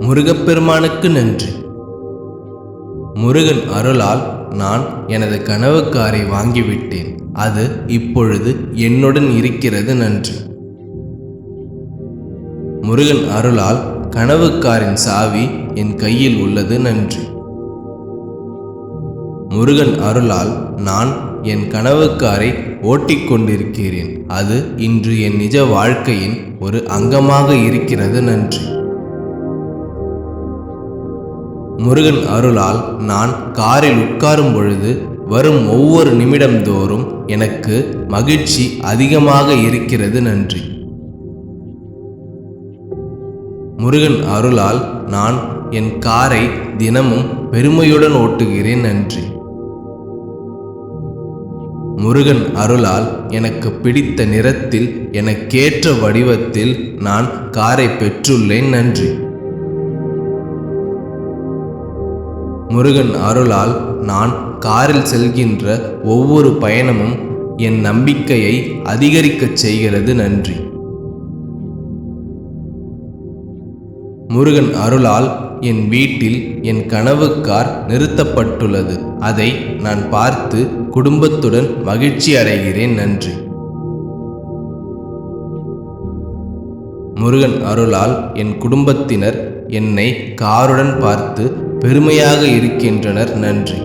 முருகப்பெருமானுக்கு நன்றி. முருகன் அருளால் நான் எனது கனவு காரை வாங்கிவிட்டேன். அது இப்பொழுது என்னுடன் இருக்கிறது நன்றி. முருகன் அருளால் கனவுக்காரின் சாவி என் கையில் உள்ளது நன்றி. முருகன் அருளால் நான் என் கனவுக்காரை ஓட்டிக்கொண்டிருக்கிறேன் அது இன்று என் நிஜ வாழ்க்கையின் ஒரு அங்கமாக இருக்கிறது நன்றி. முருகன் அருளால் நான் காரில் உட்காரும் பொழுது வரும் ஒவ்வொரு நிமிடம்தோறும் எனக்கு மகிழ்ச்சி அதிகமாக இருக்கிறது நன்றி. முருகன் அருளால் நான் என் காரை தினமும் பெருமையுடன் ஓட்டுகிறேன் நன்றி. முருகன் அருளால் எனக்கு பிடித்த நிறத்தில் எனக்கேற்ற வடிவத்தில் நான் காரை பெற்றுள்ளேன் நன்றி. முருகன் அருளால் நான் காரில் செல்கின்ற ஒவ்வொரு பயணமும் என் நம்பிக்கையை அதிகரிக்கச் செய்கிறது நன்றி. முருகன் அருளால் என் வீட்டில் என் கனவு கார் நிறுத்தப்பட்டுள்ளது. அதை நான் பார்த்து குடும்பத்துடன் மகிழ்ச்சி அடைகிறேன் நன்றி. முருகன் அருளால் என் குடும்பத்தினர் என்னை காருடன் பார்த்து பெருமையாக இருக்கின்றனர். நன்றி.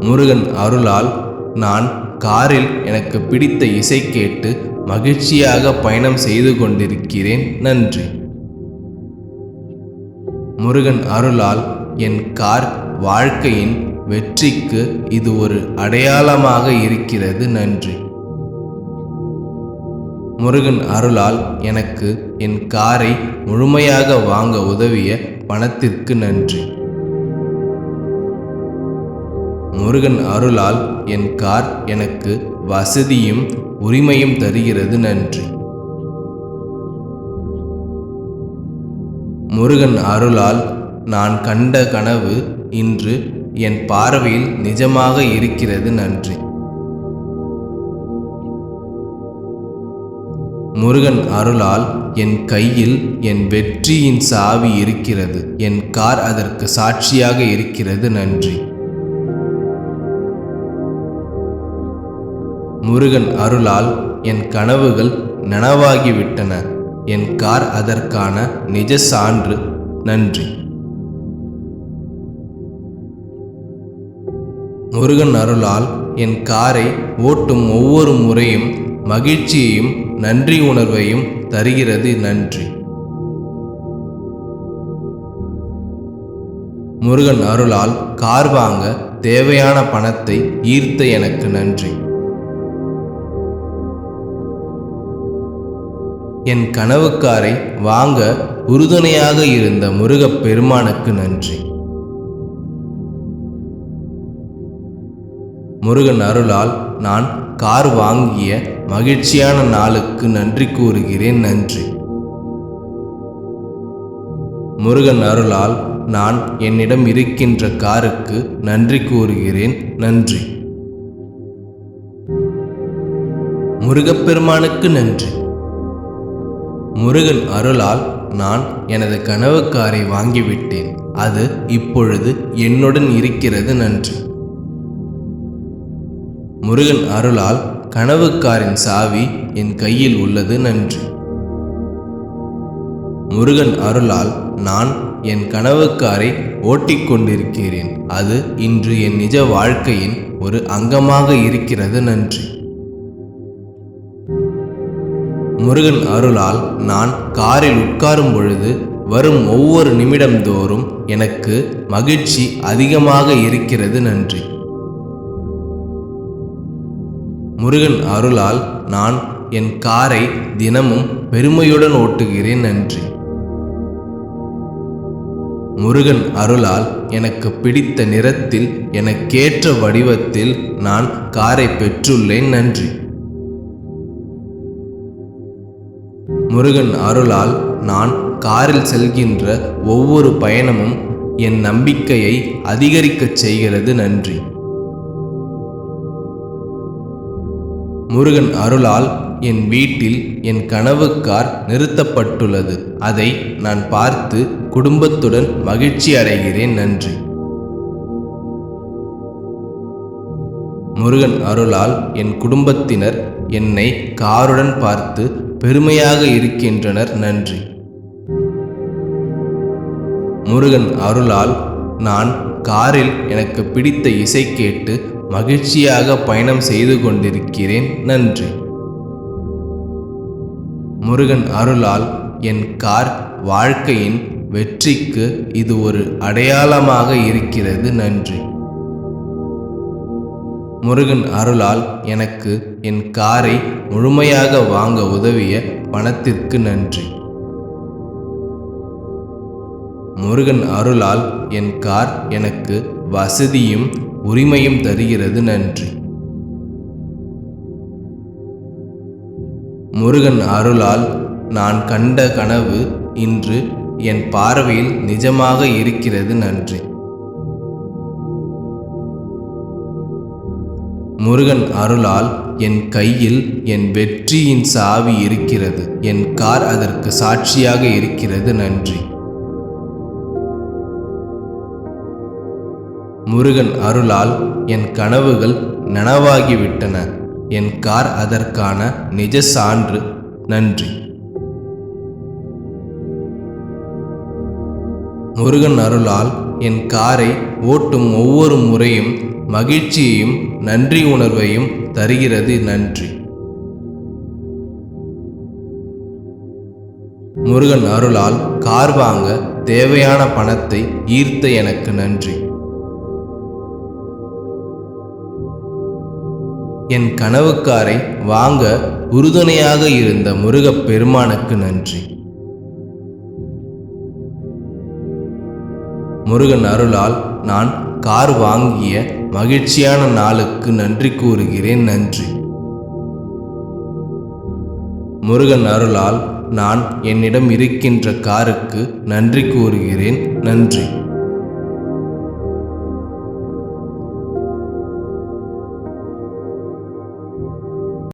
முருகன் அருளால் நான் காரில் எனக்கு பிடித்த இசை கேட்டு மகிழ்ச்சியாக பயணம் செய்து கொண்டிருக்கிறேன். நன்றி. முருகன் அருளால் என் கார் வாழ்க்கையின் வெற்றிக்கு இது ஒரு அடையாளமாக இருக்கிறது. நன்றி. முருகன் அருளால் எனக்கு என் காரை முழுமையாக வாங்க உதவிய பணத்திற்கு நன்றி. முருகன் அருளால் என் கார் எனக்கு வசதியும் உரிமையும் தருகிறது நன்றி. முருகன் அருளால் நான் கண்ட கனவு இன்று என் பார்வையில் நிஜமாக இருக்கிறது நன்றி. முருகன் அருளால் என் கையில் என் வெற்றியின் சாவி இருக்கிறது. என் கார் அதற்கு சாட்சியாக இருக்கிறது. நன்றி. முருகன் அருளால் என் கனவுகள் நனவாகிவிட்டன. என் கார் அதற்கான நிஜ சான்று. நன்றி. முருகன் அருளால் என் காரை ஓட்டும் ஒவ்வொரு முறையும் மகிழ்ச்சியையும் நன்றி உணர்வையும் தருகிறது நன்றி. முருகன் அருளால் கார் வாங்க தேவையான பணத்தை ஈர்த்த எனக்கு நன்றி. என் கனவுக்காரை வாங்க உறுதுணையாக இருந்த முருகப் பெருமானுக்கு நன்றி. முருகன் அருளால் நான் கார் வாங்கிய மகிழ்ச்சியான நாளுக்கு நன்றி கூறுகிறேன் நன்றி. முருகன் அருளால் நான் என்னிடம் இருக்கின்ற காருக்கு நன்றி கூறுகிறேன் நன்றி. முருகப்பெருமானுக்கு நன்றி. முருகன் அருளால் நான் எனது கனவு காரை வாங்கிவிட்டேன். அது இப்பொழுது என்னுடன் இருக்கிறது நன்றி. முருகன் அருளால் கனவுக்காரின் சாவி என் கையில் உள்ளது நன்றி. முருகன் அருளால் நான் என் கனவுக்காரை ஓட்டிக்கொண்டிருக்கிறேன் அது இன்று என் நிஜ வாழ்க்கையின் ஒரு அங்கமாக இருக்கிறது நன்றி. முருகன் அருளால் நான் காரில் உட்காரும் பொழுது வரும் ஒவ்வொரு நிமிடம்தோறும் எனக்கு மகிழ்ச்சி அதிகமாக இருக்கிறது நன்றி. முருகன் அருளால் நான் என் காரை தினமும் பெருமையுடன் ஓட்டுகிறேன் நன்றி. முருகன் அருளால் எனக்கு பிடித்த நிறத்தில் எனக்கேற்ற வடிவத்தில் நான் காரை பெற்றுள்ளேன் நன்றி. முருகன் அருளால் நான் காரில் செல்கின்ற ஒவ்வொரு பயணமும் என் நம்பிக்கையை அதிகரிக்கச் செய்கிறது நன்றி. முருகன் அருளால் என் வீட்டில் என் கனவு கார் நிறுத்தப்பட்டுள்ளது. அதை நான் பார்த்து குடும்பத்துடன் மகிழ்ச்சி அடைகிறேன். நன்றி. முருகன் அருளால் என் குடும்பத்தினர் என்னை காருடன் பார்த்து பெருமையாக இருக்கின்றனர். நன்றி. முருகன் அருளால் நான் காரில் எனக்கு பிடித்த இசை கேட்டு மகிழ்ச்சியாக பயணம் செய்து கொண்டிருக்கிறேன். நன்றி. முருகன் அருளால் என் கார் வாழ்க்கையின் வெற்றிக்கு இது ஒரு அடையாளமாக இருக்கிறது. நன்றி. முருகன் அருளால் எனக்கு என் காரை முழுமையாக வாங்க உதவிய பணத்திற்கு நன்றி. முருகன் அருளால் என் கார் எனக்கு வசதியும் உரிமையும் தருகிறது நன்றி. முருகன் அருளால் நான் கண்ட கனவு இன்று என் பார்வையில் நிஜமாக இருக்கிறது நன்றி. முருகன் அருளால் என் கையில் என் வெற்றியின் சாவி இருக்கிறது. என் கார் அதற்கு சாட்சியாக இருக்கிறது நன்றி. முருகன் அருளால் என் கனவுகள் நனவாகிவிட்டன. என் கார் அதற்கான நிஜ சான்று. நன்றி. முருகன் அருளால் என் காரை ஓட்டும் ஒவ்வொரு முறையும் மகிழ்ச்சியையும் நன்றி உணர்வையும் தருகிறது நன்றி. முருகன் அருளால் கார் வாங்க தேவையான பணத்தை ஈர்த்த எனக்கு நன்றி. என் கனவுக்காரை வாங்க உறுதுணையாக இருந்த முருகப் பெருமானுக்கு நன்றி. முருகன் அருளால் நான் கார் வாங்கிய மகிழ்ச்சியான நாளுக்கு நன்றி கூறுகிறேன் நன்றி. முருகன் அருளால் நான் என்னிடம் இருக்கின்ற காருக்கு நன்றி கூறுகிறேன் நன்றி.